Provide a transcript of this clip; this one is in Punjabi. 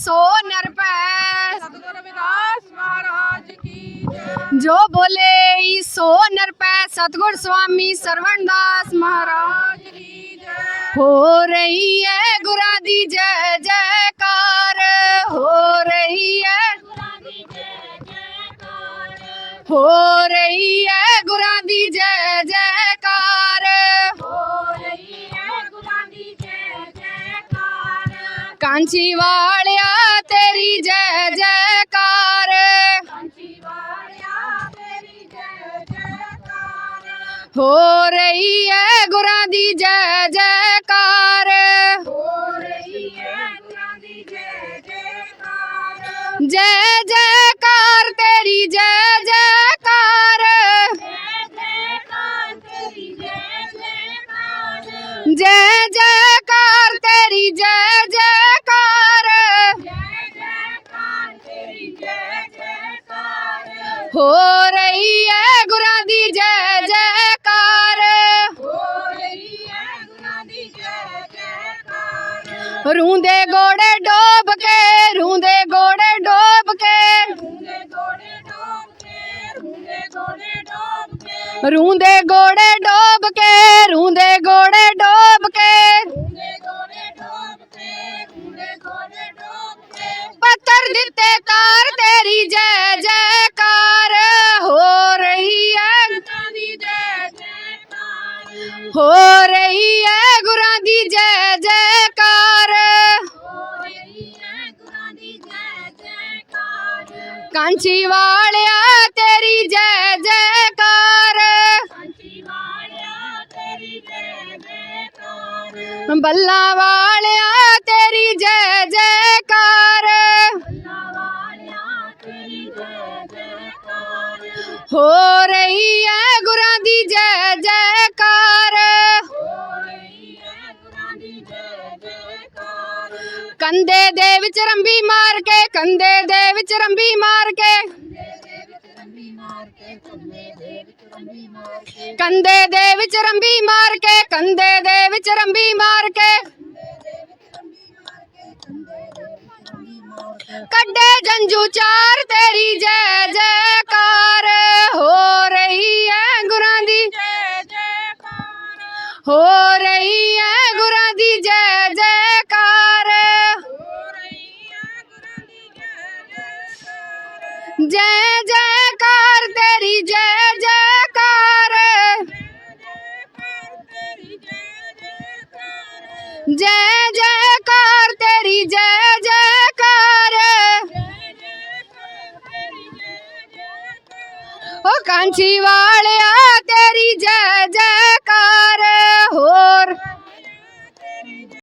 ਸੋ ਨਿਰਭੈ ਸਤਿਗੁਰ ਰਵਿਦਾਸ ਮਹਾਰਾਜ ਕੀ ਜੈ। ਜੋ ਬੋਲੇ ਸੋ ਨਿਰਭੈ ਸਤਿਗੁਰ ਸੁਆਮੀ ਸਰਵਣਦਾਸ ਮਹਾਰਾਜ ਕੀ ਜੈ। ਹੋ ਰਹੀ ਹੈ ਗੁਰਾਂ ਦੀ ਜੈ ਜੈਕਾਰ। ਹੋ ਰਹੀ ਹੈ ਗੁਰਾਂ ਦੀ ਜੈ ਜੈਕਾਰ ਹੋ ਰਹੀ ਹੈ ਗੁਰਾਂ ਦੀ ਜੈ ਜੈ कांची वालिया तेरी जय जयकार हो रही है गुरा दी जय जयकार ਹੋ ਰਹੀ ਹੈ ਗੁਰਾਂ ਦੀ ਜੈ ਜੈਕਾਰ। ਹੋ ਰਹੀ ਹੈ ਗੁਰਾਂ ਦੀ ਜੈ ਜੈਕਾਰ ਰੂੰਦੇ ਗੋੜੇ ਡੋਬ ਕੇ, ਰੂੰਦੇ ਗੋੜੇ ਡੋਬ ਕੇ। ਰੂੰਦੇ ਗੋੜੇ ਡੋਬ ਕੇ, ਰੂੰਦੇ ਗੋੜੇ ਡੋਬ ਕੇ। ਰੂੰਦੇ ਗੋੜੇ ਡੋਬ ਕੇ ਰੂੰਦੇ ਗੋੜੇ ਡੋਬ ਕੇ ਰੂੰਦੇ ਗੋੜੇ ਡੋਬ ਕੇ ਰੂੰਦੇ ਗੋੜੇ ਡੋਬ ਕੇ ਪੱਥਰ ਦਿੱਤੇ ਤਾਰ ਤੇਰੀ ਜੈ ਜੈ ਪੰਛੀ ਵਾਲਿਆ ਤੇਰੀ ਜੈ ਜੈਕਾਰ। ਪੰਛੀ ਵਾਲਿਆ ਤੇਰੀ ਜੈ ਜੈਕਾਰ। ਬੱਲਾ ਵਾਲਿਆ ਤੇਰੀ ਜੈ ਜੈਕਾਰ ਬੱਲਾ ਵਾਲਿਆ ਤੇਰੀ ਜੈ ਜੈਕਾਰ ਹੋ ਰਹੀ ਹੈ ਗੁਰਾਂ ਦੀ ਜੈ ਜੈਕਾਰ। ਹੋ ਰਹੀ ਹੈ ਗੁਰਾਂ ਦੀ ਜੈ ਜੈਕਾਰ। ਕੰਦੇ ਦੇ ਵਿੱਚ ਰੰਬੀ ਮਾਰ ਕੇ ਕੰਦੇ ਦੇ ਵਿੱਚ ਰੰਬੀ ਮਾਰ ਕੇ। ਕੰਦੇ ਦੇ ਵਿੱਚ ਰੰਬੀ ਮਾਰ ਕੇ ਕੰਦੇ ਦੇ ਵਿੱਚ ਰੰਬੀ ਮਾਰ ਕੇ। ਕੱਢੇ ਜੰਜੂ ਚਾਰ ਤੇਰੀ ਜੈ ਜੈਕਾਰ। ਹੋ ਰਹੀ ਹੈ ਗੁਰਾਂ ਦੀ। ਜੈ ਜੈਕਾਰ। ਹੋ ਜੈ ਜੈਕਾਰ ਤੇਰੀ ਜੈ ਜੈਕਾਰ। ਜੈ ਜੈਕਾਰ ਤੇਰੀ ਜੈ ਜੈਕਾਰ। ਓ ਕਾਂਚੀ ਵਾਲਿਆ ਤੇਰੀ ਜੈ ਜੈ